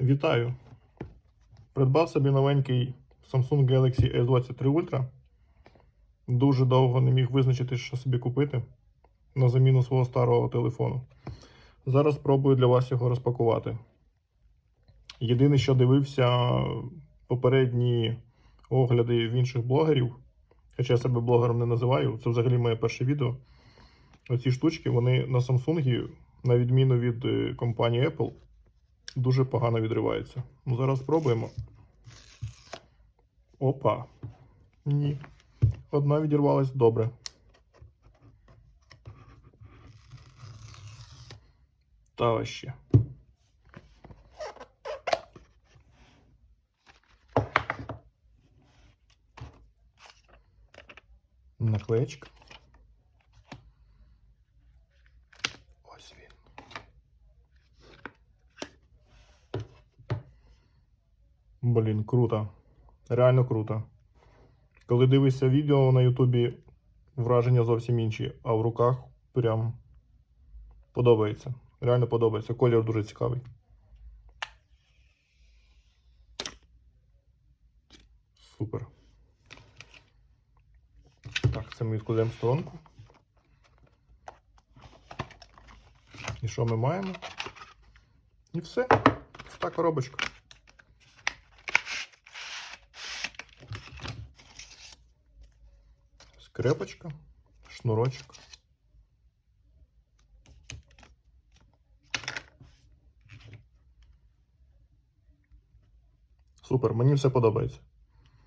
Вітаю! Придбав собі новенький Samsung Galaxy S23 Ultra. Дуже довго не міг визначити, що собі купити на заміну свого старого телефону. Зараз спробую для вас його розпакувати. Єдине, що дивився попередні огляди в інших блогерів, хоча я себе блогером не називаю, це взагалі моє перше відео. Оці штучки, вони на Samsung, на відміну від е, компанії Apple, дуже погано відриваються. Ну, зараз спробуємо. Опа. Ні. Одна відірвалась добре. Та ще. Наклеечка. Ось він. Блін, круто. Реально круто. Коли дивишся відео на Ютубі, враження зовсім інші, а в руках прям подобається. Реально подобається. Колір дуже цікавий. Супер. Так, це ми відкладемо в сторонку. І що ми маємо? І все. Пуста коробочка. Скрепочка, шнурочок. Супер, мені все подобається.